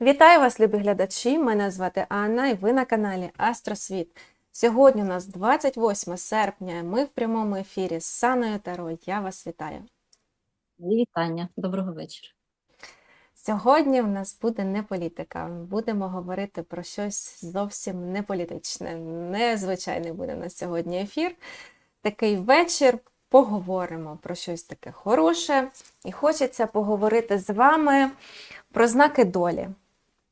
Вітаю вас, любі глядачі! Мене звати Анна і ви на каналі Астросвіт. Сьогодні у нас 28 серпня. Ми в прямому ефірі з Саною Таро. Я вас вітаю. Вітання, доброго вечора. Сьогодні в нас буде не політика. Будемо говорити про щось зовсім не політичне. Незвичайний буде у нас сьогодні ефір. Такий вечір. Поговоримо про щось таке хороше. І хочеться поговорити з вами про знаки долі.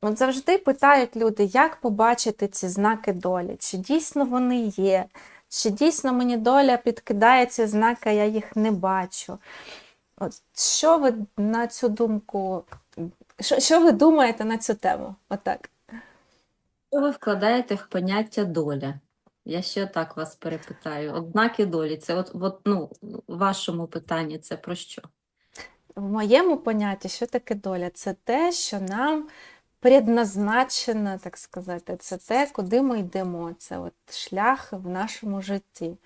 От завжди питають люди, як побачити ці знаки долі, чи дійсно вони є, чи дійсно мені доля підкидає ці знаки, а я їх не бачу. От що ви на цю думку, що, що ви думаєте на цю тему? Отак. Що ви вкладаєте в поняття доля? Я ще так вас перепитаю. Ознаки долі, це от, от ну, в вашому питанні це про що? В моєму понятті, що таке доля? Це те, що нам предназначено, так сказати, це те, куди ми йдемо. Це от шлях в нашому житті.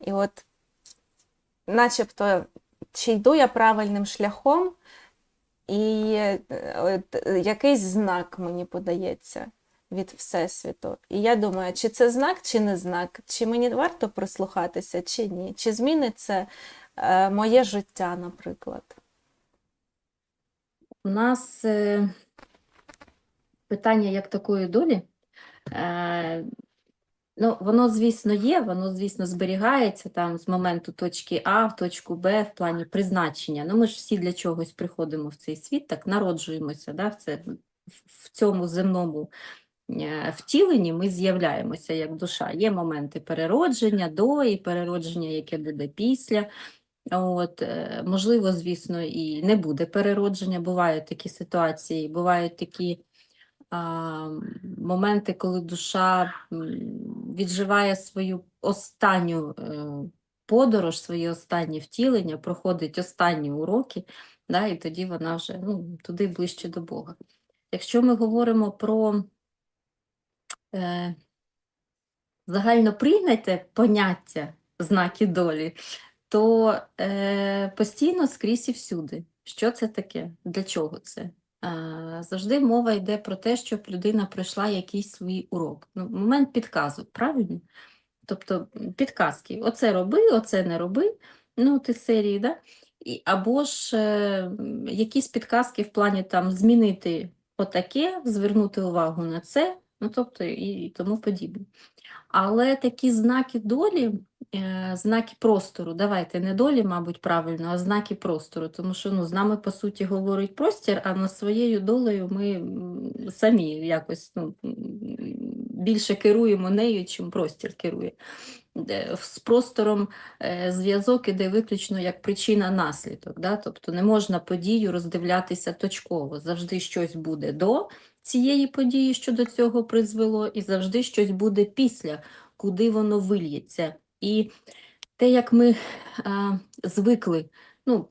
І от, начебто, чи йду я правильним шляхом, і е, от, якийсь знак мені подається від Всесвіту. І я думаю, чи це знак, чи не знак, чи мені варто прислухатися, чи ні, чи змінить це е, моє життя, наприклад. У нас е, питання як такої долі, е, ну, воно, звісно, є, воно, звісно, зберігається там з моменту точки А в точку Б в плані призначення. Ну, ми ж всі для чогось приходимо в цей світ, так народжуємося, да, в, це, в цьому земному е, втіленні ми з'являємося як душа. Є моменти переродження до і переродження, яке буде після. От, е, можливо, звісно, і не буде переродження. Бувають такі ситуації, бувають такі моменти, коли душа відживає свою останню е, подорож, свої останні втілення, проходить останні уроки, да, і тоді вона вже ну, туди ближче до Бога. Якщо ми говоримо про е, загально поняття знаки долі, то е, постійно скрізь і всюди. Що це таке? Для чого це? Е, завжди мова йде про те, щоб людина пройшла якийсь свій урок. Ну, момент підказок, правильно? Тобто підказки: оце роби, оце не роби. Ну, ти серії, да? І, або ж е, якісь підказки в плані там змінити отаке, звернути увагу на це, ну тобто і тому подібне. Але такі знаки долі, знаки простору, давайте не долі, мабуть, правильно, а знаки простору, тому що ну, з нами, по суті, говорить простір, а над своєю долею ми самі якось ну, більше керуємо нею, чим простір керує. З простором е, зв'язок іде виключно як причина-наслідок. Да? Тобто не можна подію роздивлятися точково. Завжди щось буде до цієї події, що до цього призвело, і завжди щось буде після, куди воно вильється. І те, як ми а, звикли, ну,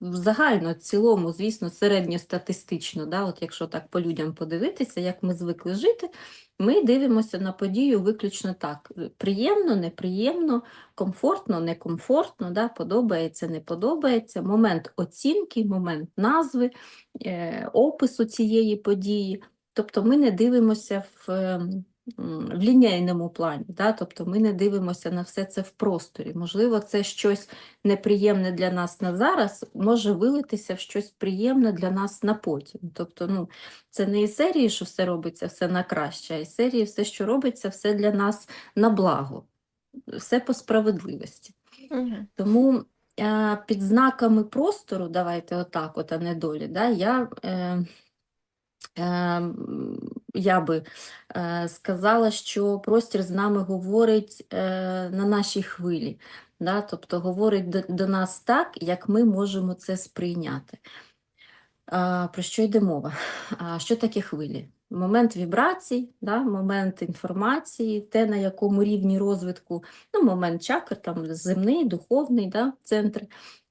загально, в цілому, звісно, середньостатистично, да, от якщо так по людям подивитися, як ми звикли жити, ми дивимося на подію виключно так: приємно, неприємно, комфортно, некомфортно, да, подобається, не подобається, момент оцінки, момент назви, е, опису цієї події. Тобто ми не дивимося в, ем, в лінійному плані, да? тобто ми не дивимося на все це в просторі. Можливо, це щось неприємне для нас на зараз може вилитися в щось приємне для нас на потім. Тобто, ну, це не із серії, що все робиться все на краще, а із серії все, що робиться, все для нас на благо, все по справедливості. Мгм. Тому е, під знаками простору, давайте отак, от, а не долі, да, я, е, я би е, сказала, що простір з нами говорить е, на нашій хвилі, да, тобто говорить до, до нас так, як ми можемо це сприйняти. Про що йде мова? Що таке хвилі? Момент вібрацій, да, момент інформації, те, на якому рівні розвитку, ну, момент чакр, там земний, духовний да, центр,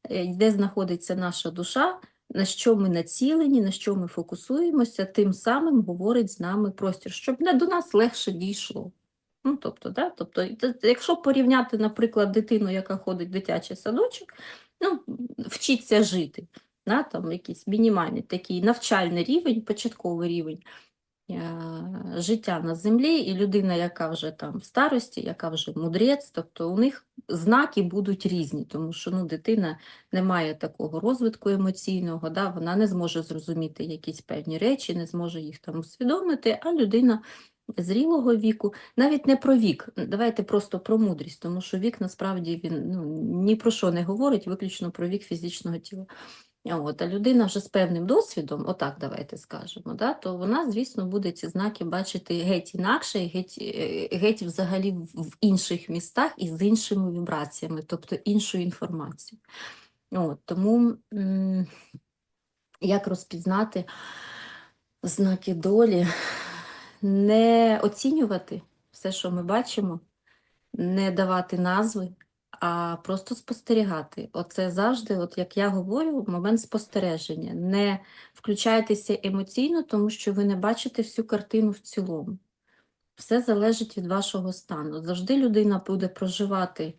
е, де знаходиться наша душа, на що ми націлені, на що ми фокусуємося, тим самим говорить з нами простір, щоб не до нас легше дійшло. Ну, тобто, да, тобто, якщо порівняти, наприклад, дитину, яка ходить в дитячий садочок, ну, вчиться жити. да, там якийсь мінімальний такий навчальний рівень, початковий рівень життя на землі, і людина, яка вже там в старості, яка вже мудрець, тобто у них знаки будуть різні, тому що ну, дитина не має такого розвитку емоційного, да, вона не зможе зрозуміти якісь певні речі, не зможе їх там усвідомити, а людина зрілого віку, навіть не про вік, давайте просто про мудрість, тому що вік насправді він ну, ні про що не говорить, виключно про вік фізичного тіла. От, а людина вже з певним досвідом, отак давайте скажемо, да, то вона, звісно, буде ці знаки бачити геть інакше, геть, е, геть взагалі в інших містах і з іншими вібраціями, тобто іншою інформацією. От, тому як розпізнати знаки долі, не оцінювати все, що ми бачимо, не давати назви, а просто спостерігати. Оце завжди, от як я говорю, момент спостереження. Не включайтеся емоційно, тому що ви не бачите всю картину в цілому. Все залежить від вашого стану. Завжди людина буде проживати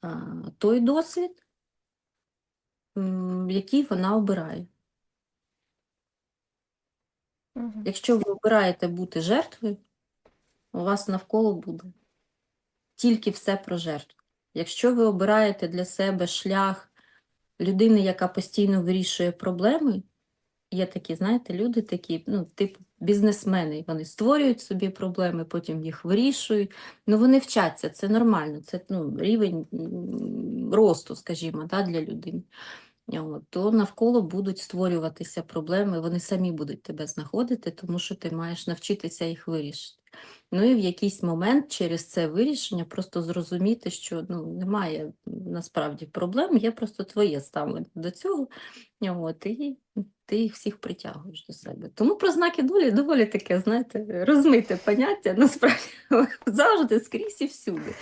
а, той досвід, який вона обирає. Мгм. Якщо ви обираєте бути жертвою, у вас навколо буде тільки все про жертву. Якщо ви обираєте для себе шлях людини, яка постійно вирішує проблеми, є такі, знаєте, люди такі, ну, типу бізнесмени, вони створюють собі проблеми, потім їх вирішують. Ну, вони вчаться, це нормально, це ну, рівень росту, скажімо, да, для людини. То навколо будуть створюватися проблеми, вони самі будуть тебе знаходити, тому що ти маєш навчитися їх вирішити. Ну і в якийсь момент через це вирішення просто зрозуміти, що ну, немає насправді проблем, є просто твоє ставлення до цього, от, і ти їх всіх притягуєш до себе. Тому про знаки долі доволі таке, знаєте, розмите поняття, насправді завжди скрізь і всюди.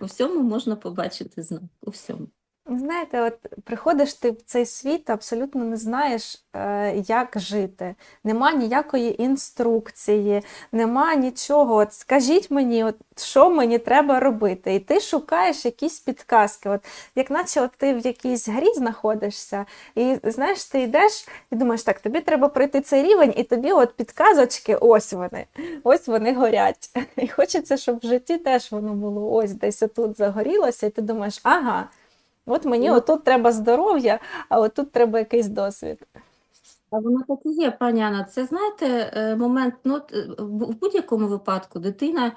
У всьому можна побачити знак, у всьому. Знаєте, от приходиш ти в цей світ, абсолютно не знаєш, е, як жити. Нема ніякої інструкції, нема нічого. От скажіть мені, от що мені треба робити? І ти шукаєш якісь підказки. От як наче от ти в якійсь грі знаходишся, і знаєш, ти йдеш і думаєш, так, тобі треба пройти цей рівень, і тобі от підказочки, ось вони, ось вони горять. І хочеться, щоб в житті теж воно було ось десь отут загорілося, і ти думаєш, ага. От мені Ну. отут треба здоров'я, а отут треба якийсь досвід. А воно так і є, пані Анна. Це знаєте, е, момент, ну, е, в будь-якому випадку дитина,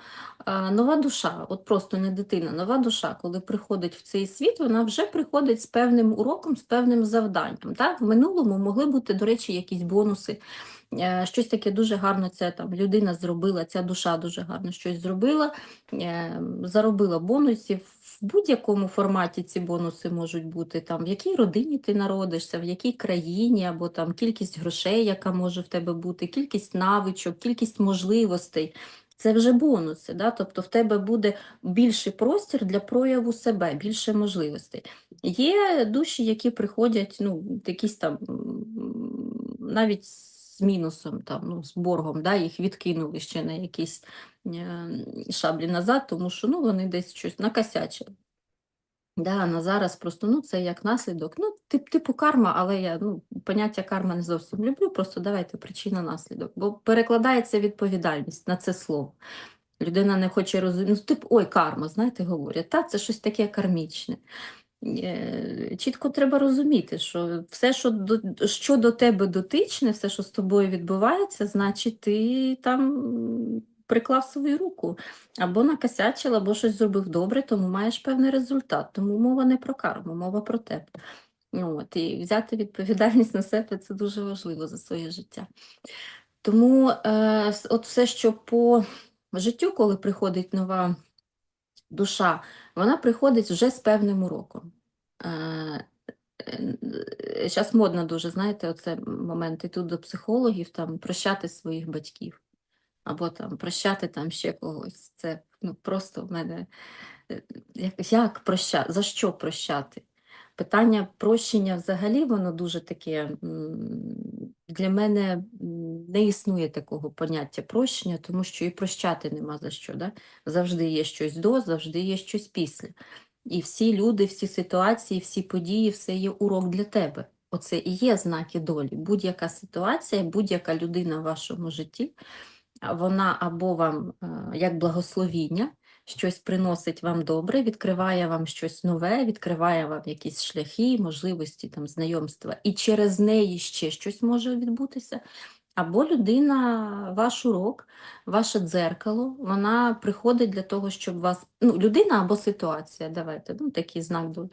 нова душа, от просто не дитина, нова душа, коли приходить в цей світ, вона вже приходить з певним уроком, з певним завданням. Так? В минулому могли бути, до речі, якісь бонуси. Е, Щось таке дуже гарно ця там людина зробила, ця душа дуже гарно щось зробила, заробила бонусів. В будь-якому форматі ці бонуси можуть бути там, в якій родині ти народишся, в якій країні, або там кількість грошей, яка може в тебе бути, кількість навичок, кількість можливостей. Це вже бонуси, да? тобто в тебе буде більший простір для прояву себе, більше можливостей. Є душі, які приходять, ну, якісь там навіть з мінусом, там, ну, з боргом, да? їх відкинули ще на якісь е, шаблі назад, тому що ну, вони десь щось накосячили. Да, на зараз просто ну, це як наслідок. Ну, тип, типу карма, але я ну, поняття карма не зовсім люблю, просто давайте причина-наслідок. Бо перекладається відповідальність на це слово. Людина не хоче розуміти, ну, типу, ой, карма, знаєте, говорять, та, це щось таке кармічне. Е, Чітко треба розуміти, що все, що до, що до тебе дотичне, все, що з тобою відбувається, значить, ти там приклав свою руку або накосячив, або щось зробив добре, тому маєш певний результат. Тому мова не про карму, мова про тебе. От, і взяти відповідальність на себе це дуже важливо за своє життя. Тому е, от все, що по життю, коли приходить нова душа, вона приходить вже з певним уроком. Зараз модно дуже, знаєте, оце момент іти до психологів, там, прощати своїх батьків, або там прощати там ще когось. Це ну, просто в мене е, як, як прощати, за що прощати? Питання прощення взагалі, воно дуже таке, для мене не існує такого поняття прощення, тому що і прощати нема за що. Да? Завжди є щось до, завжди є щось після. І всі люди, всі ситуації, всі події, все є урок для тебе. Оце і є знаки долі. Будь-яка ситуація, будь-яка людина в вашому житті, вона або вам е, як благословіння, щось приносить вам добре, відкриває вам щось нове, відкриває вам якісь шляхи, можливості, там, знайомства, і через неї ще щось може відбутися. Або людина, ваш урок, ваше дзеркало, вона приходить для того, щоб вас, ну, людина або ситуація, давайте, ну, такий знак долі,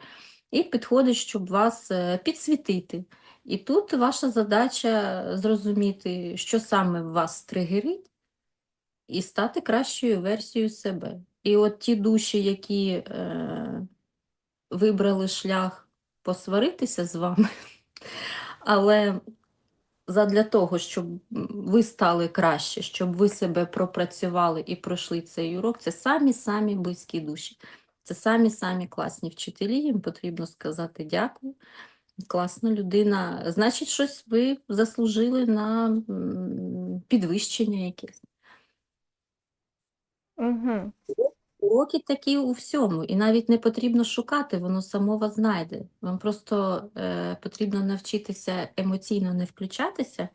і підходить, щоб вас е, підсвітити. І тут ваша задача зрозуміти, що саме вас тригерить, і стати кращою версією себе. І от ті душі, які е, вибрали шлях посваритися з вами, але задля того, щоб ви стали краще, щоб ви себе пропрацювали і пройшли цей урок, це самі-самі близькі душі. Це самі-самі класні вчителі, їм потрібно сказати дякую. Класна людина. Значить, щось ви заслужили на підвищення якесь. Угу. Уроки такі у всьому, і навіть не потрібно шукати, воно само вас знайде. Вам просто е, потрібно навчитися емоційно не включатися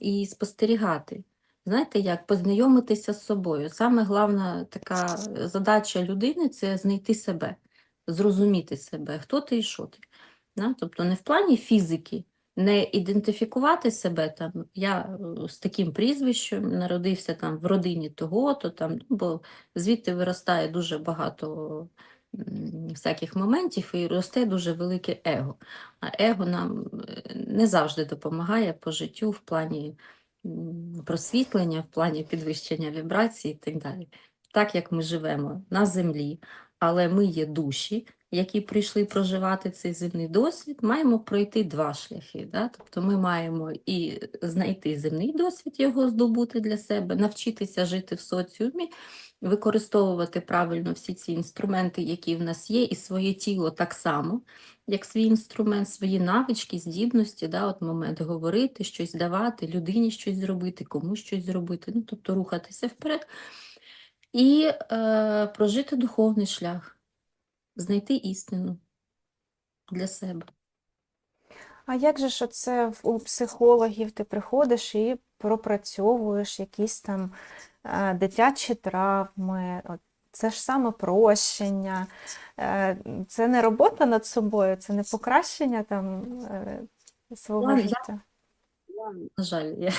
і спостерігати. Знаєте, як познайомитися з собою. Саме головна така задача людини це знайти себе, зрозуміти себе, хто ти і що ти. Да? Тобто не в плані фізики, не ідентифікувати себе там, я е, з таким прізвищем народився там в родині того-то, там, ну, бо звідти виростає дуже багато всяких моментів і росте дуже велике его. А его нам е, не завжди допомагає по життю в плані просвітлення, в плані підвищення вібрацій і так далі. Так як ми живемо на землі, але ми є душі, які прийшли проживати цей земний досвід, маємо пройти два шляхи. Да? Тобто ми маємо і знайти земний досвід, його здобути для себе, навчитися жити в соціумі, використовувати правильно всі ці інструменти, які в нас є, і своє тіло так само, як свій інструмент, свої навички, здібності, да? от момент говорити, щось давати, людині щось зробити, комусь щось зробити, ну, тобто рухатися вперед. І е, прожити духовний шлях, знайти істину для себе. А як же ж оце у психологів ти приходиш і пропрацьовуєш якісь там е, дитячі травми, це ж самопрощення, е, це не робота над собою, це не покращення там е, свого життя. На жаль, я,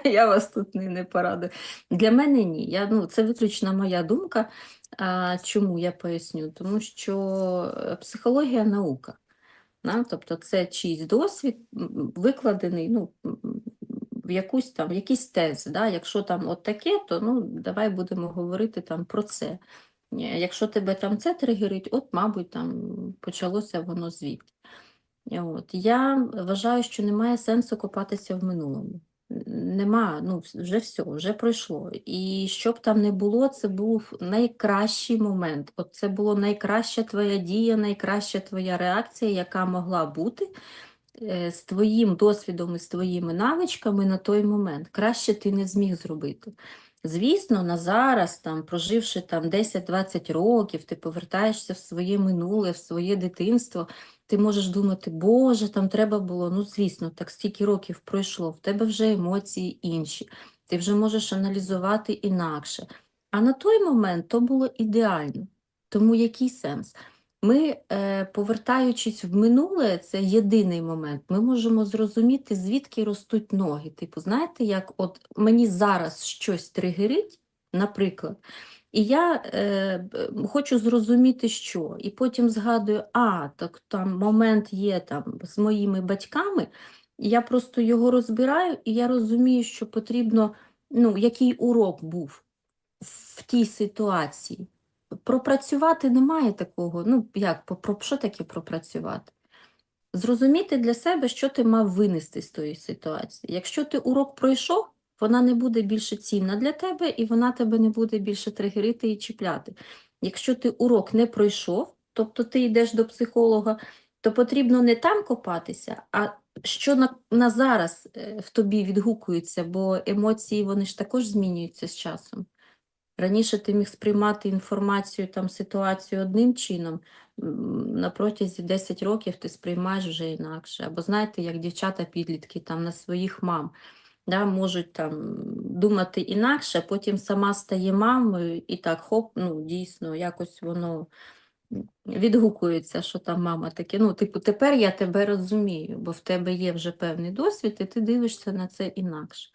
я вас тут не, не порадую. Для мене ні. Я, ну, це виключно моя думка. А, чому я поясню? Тому що е, психологія наука. Да? Тобто це чийсь досвід викладений ну, в якусь там, якісь тези. Да? Якщо там от таке, то ну, давай будемо говорити там про це. Е, Якщо тебе там це тригерить, от, мабуть, там почалося воно звідти. От. Я вважаю, що немає сенсу копатися в минулому. Нема, ну вже все, вже пройшло. І що б там не було, це був найкращий момент. От це була найкраща твоя дія, найкраща твоя реакція, яка могла бути е, з твоїм досвідом і з твоїми навичками на той момент. Краще ти не зміг зробити. Звісно, на зараз, там, проживши там 10-20 років, ти повертаєшся в своє минуле, в своє дитинство, ти можеш думати, Боже, там треба було, ну звісно, так стільки років пройшло, в тебе вже емоції інші, ти вже можеш аналізувати інакше. А на той момент то було ідеально. Тому який сенс? Ми, е, повертаючись в минуле, це єдиний момент, ми можемо зрозуміти, звідки ростуть ноги. Типу, знаєте, як от мені зараз щось тригерить, наприклад, і я е, хочу зрозуміти, що. І потім згадую, а, так там момент є там з моїми батьками, я просто його розбираю, і я розумію, що потрібно, ну, який урок був в тій ситуації. Пропрацювати немає такого. Ну, як, про, що таке пропрацювати? Зрозуміти для себе, що ти мав винести з тої ситуації. Якщо ти урок пройшов, вона не буде більше цінна для тебе, і вона тебе не буде більше тригерити і чіпляти. Якщо ти урок не пройшов, тобто ти йдеш до психолога, то потрібно не там копатися, а що на, на зараз е, в тобі відгукується, бо емоції вони ж також змінюються з часом. Раніше ти міг сприймати інформацію, там, ситуацію одним чином, на протязі 10 років ти сприймаєш вже інакше. Або знаєте, як дівчата-підлітки там на своїх мам да, можуть там думати інакше, потім сама стає мамою і так хоп, ну дійсно, якось воно відгукується, що там мама таке. Ну, типу, тепер я тебе розумію, бо в тебе є вже певний досвід, і ти дивишся на це інакше.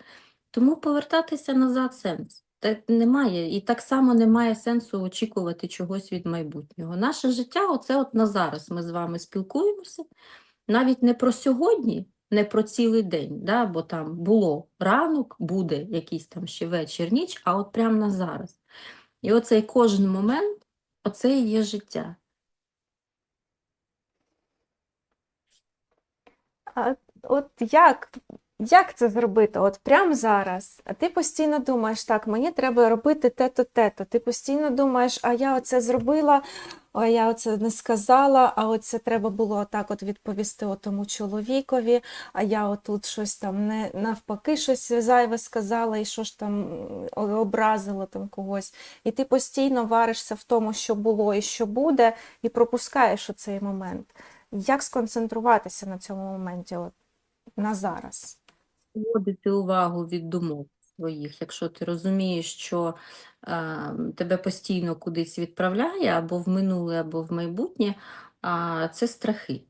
Тому повертатися назад сенс. Та немає, і так само немає сенсу очікувати чогось від майбутнього. Наше життя оце от на зараз. Ми з вами спілкуємося, навіть не про сьогодні, не про цілий день, да, бо там було ранок, буде якийсь там ще вечір, ніч, а от прямо на зараз. І оцей кожен момент, оце і є життя. А от як, як це зробити? От прямо зараз. А ти постійно думаєш, так, мені треба робити те-то, те-то. Ти постійно думаєш, а я оце зробила, а я оце не сказала, а оце треба було так от відповісти отому чоловікові, а я отут щось там не навпаки щось зайве сказала, і що ж там м, о- образила там когось. І ти постійно варишся в тому, що було і що буде, і пропускаєш оцей момент. Як сконцентруватися на цьому моменті, от, на зараз? Відводити увагу від думок своїх, якщо ти розумієш, що е, тебе постійно кудись відправляє або в минуле, або в майбутнє, а це страхи.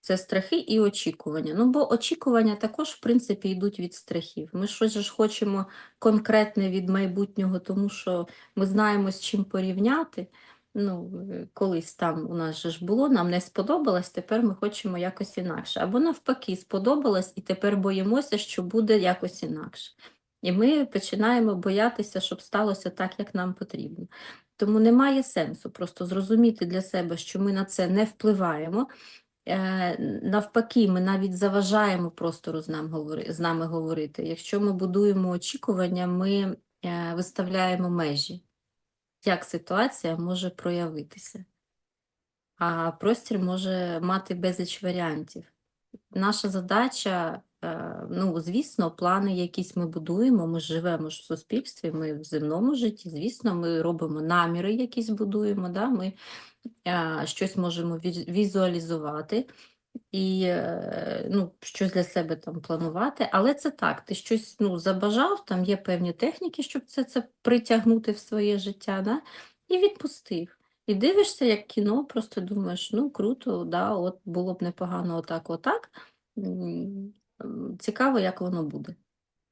Це страхи і очікування. Ну, бо очікування також, в принципі, йдуть від страхів. Ми щось ж хочемо конкретне від майбутнього, тому що ми знаємо, з чим порівняти. Ну, е, колись там у нас же ж було, нам не сподобалось, тепер ми хочемо якось інакше. Або навпаки, сподобалось, і тепер боїмося, що буде якось інакше. І ми починаємо боятися, щоб сталося так, як нам потрібно. Тому немає сенсу просто зрозуміти для себе, що ми на це не впливаємо. Е, Навпаки, ми навіть заважаємо простору з з нами говорити. Якщо ми будуємо очікування, ми е, виставляємо межі, як ситуація може проявитися. А простір може мати безліч варіантів. Наша задача, е, ну, звісно, плани якісь ми будуємо, ми живемо ж в суспільстві, ми в земному житті, звісно, ми робимо наміри якісь будуємо, да? ми е, щось можемо візуалізувати і е, ну, щось для себе там планувати, але це так, ти щось ну, забажав, там є певні техніки, щоб це, це притягнути в своє життя, да? і відпустив. І дивишся, як кіно, просто думаєш, ну круто, да, от було б непогано отак, отак. Цікаво, як воно буде.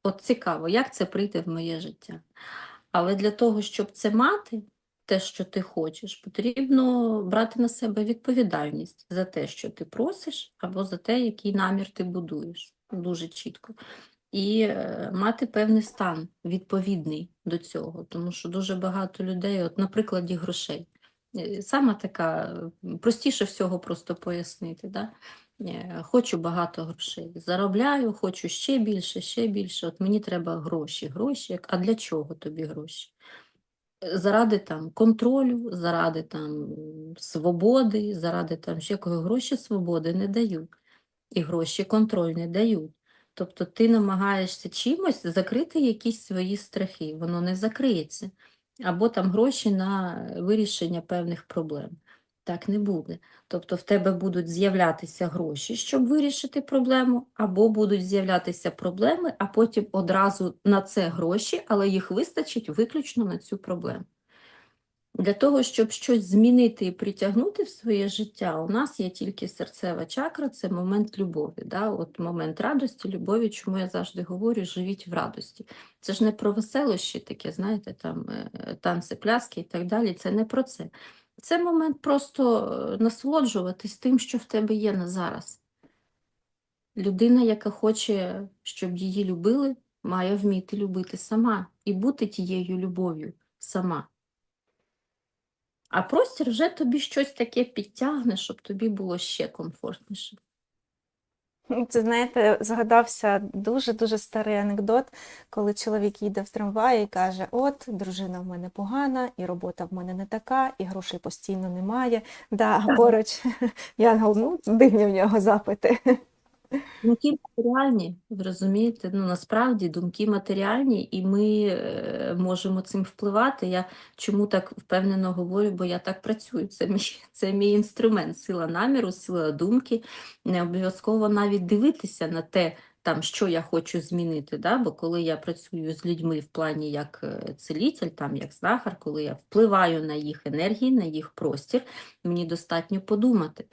От цікаво, як це прийде в моє життя. Але для того, щоб це мати, те, що ти хочеш, потрібно брати на себе відповідальність за те, що ти просиш, або за те, який намір ти будуєш. Дуже чітко. І е, мати певний стан відповідний до цього, тому що дуже багато людей, от на прикладі грошей, Е, саме така простіше всього просто пояснити. Да? Е, Хочу багато грошей, заробляю, хочу ще більше, ще більше. От мені треба гроші, гроші. А для чого тобі гроші? Заради там контролю, заради там свободи, заради там ще якого гроші свободи не дають, і гроші контроль не дають. Тобто ти намагаєшся чимось закрити якісь свої страхи, воно не закриється. Або там гроші на вирішення певних проблем. Так не буде. Тобто в тебе будуть з'являтися гроші, щоб вирішити проблему, або будуть з'являтися проблеми, а потім одразу на це гроші, але їх вистачить виключно на цю проблему. Для того, щоб щось змінити і притягнути в своє життя, у нас є тільки серцева чакра, це момент любові. Да? От момент радості, любові, чому я завжди говорю, живіть в радості. Це ж не про веселощі таке, знаєте, там е, танці, пляски і так далі. Це не про це. Це момент просто е, насолоджуватись тим, що в тебе є на зараз. Людина, яка хоче, щоб її любили, має вміти любити сама і бути тією любов'ю сама. А простір вже тобі щось таке підтягне, щоб тобі було ще комфортніше. Це, знаєте, згадався дуже-дуже старий анекдот, коли чоловік їде в трамваї і каже: От, дружина в мене погана, і робота в мене не така, і грошей постійно немає. Да, поруч Янгол, ну, дивні в нього запити. Думки матеріальні, ви розумієте? Ну, насправді думки матеріальні, і ми е, можемо цим впливати. Я чому так впевнено говорю, бо я так працюю. Це мій, це мій інструмент, сила наміру, сила думки. Не обов'язково навіть дивитися на те, там, що я хочу змінити. Да? Бо коли я працюю з людьми в плані як е, целитель, там, як знахар, коли я впливаю на їх енергії, на їх простір, мені достатньо подумати.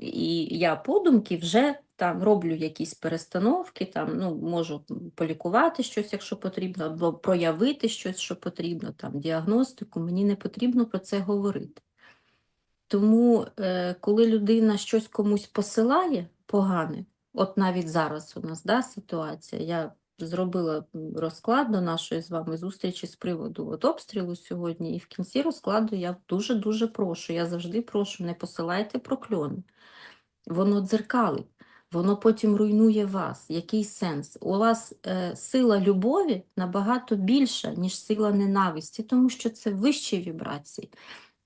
І я подумки вже там роблю якісь перестановки, там, ну, можу полікувати щось, якщо потрібно, або проявити щось, що потрібно, там, діагностику, мені не потрібно про це говорити. Тому, е, коли людина щось комусь посилає погане, от навіть зараз у нас да, ситуація, я зробила розклад до нашої з вами зустрічі з приводу от обстрілу сьогодні, і в кінці розкладу я дуже-дуже прошу, я завжди прошу, не посилайте прокльони. Воно дзеркалить, воно потім руйнує вас. Який сенс? У вас е, сила любові набагато більша, ніж сила ненависті, тому що це вищі вібрації.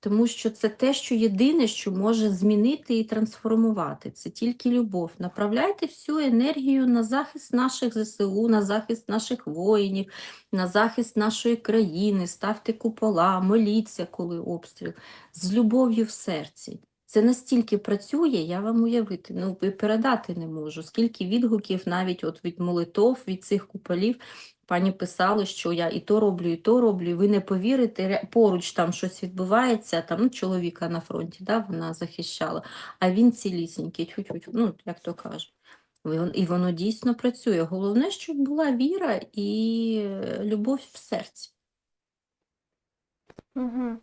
Тому що це те, що єдине, що може змінити і трансформувати. Це тільки любов. Направляйте всю енергію на захист наших ЗСУ, на захист наших воїнів, на захист нашої країни, ставте купола, моліться, коли обстріл, з любов'ю в серці. Це настільки працює, я вам уявити, ну і передати не можу. Скільки відгуків навіть от від молитов, від цих куполів, пані писали, що я і то роблю, і то роблю, ви не повірите, поруч там щось відбувається, там ну, чоловіка на фронті, да, вона захищала, а він цілісінький, тьфу-тьфу-тьфу, ну, як то кажуть. І воно дійсно працює. Головне, щоб була віра і е, любов в серці. Угу.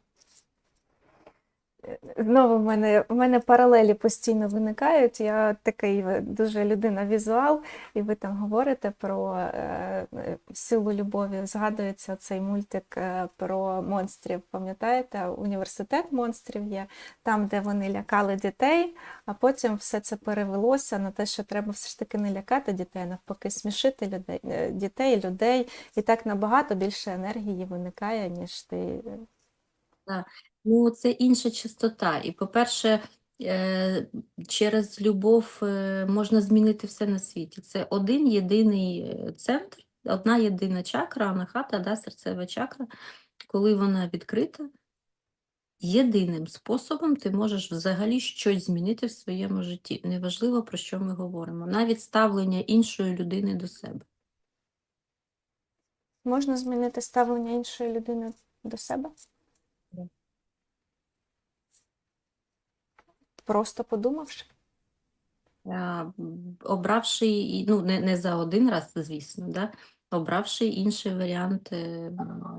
Знову в мене, в мене паралелі постійно виникають. Я такий е, дуже людина-візуал, і ви там говорите про е, е, силу любові. Згадується цей мультик е, про монстрів. Пам'ятаєте, університет монстрів є там, де вони лякали дітей, а потім все це перевелося на те, що треба все ж таки не лякати дітей, навпаки, смішити людей, е, дітей, людей. І так набагато більше енергії виникає, ніж ти. Ну, це інша частота. І, по-перше, е, через любов е, можна змінити все на світі. Це один єдиний е, центр, одна єдина чакра, анахата, да, серцева чакра. Коли вона відкрита, єдиним способом ти можеш взагалі щось змінити в своєму житті. Неважливо, про що ми говоримо. Навіть ставлення іншої людини до себе. Можна змінити ставлення іншої людини до себе? Просто подумавши. Обравши, ну, не, не за один раз, звісно, да? обравши інший варіант е,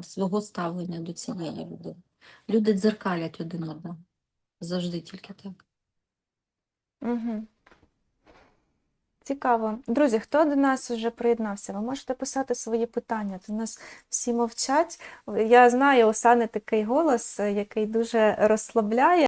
свого ставлення до цієї людини. Люди дзеркалять один одного. Завжди тільки так. Угу. Цікаво. Друзі, хто до нас вже приєднався? Ви можете писати свої питання. У нас всі мовчать. Я знаю, у Сани такий голос, е, який дуже розслабляє.